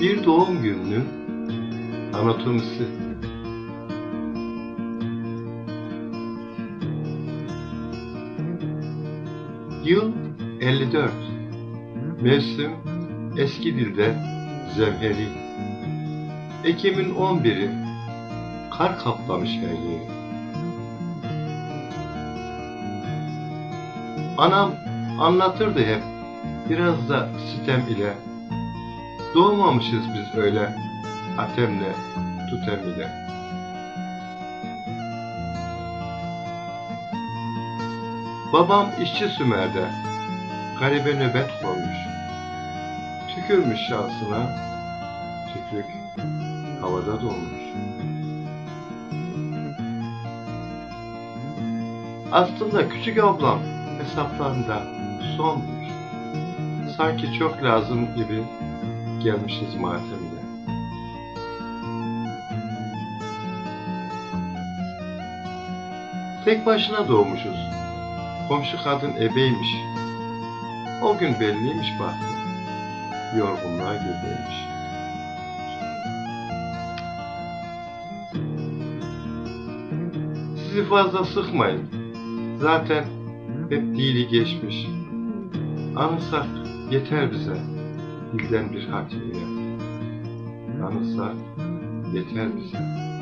Bir doğum gününün anatomisi. Yıl 54. Mevsim eski dilde zemheri. Ekim'in 11'i. Kar kaplamış her yeri. Anam anlatırdı hep biraz da sitem ile. Doğmamışız biz öyle atemle, tutem ile. Babam işçi Sümer'de garibe nöbet koymuş. Tükürmüş şansına, tükrük havada dolmuş. Aslında küçük ablam hesaplarında sonmuş. Sanki çok lazım gibi gelmişiz matemine. Tek başına doğmuşuz. Komşu kadın ebeymiş. O gün belliymiş bahtım. Yorgunluğa gebeymiş. Sizi fazla sıkmayın. Zaten hep dili geçmiş. Anırsak yeter bize. Dilden bir hat ile. Anırsak yeter bize.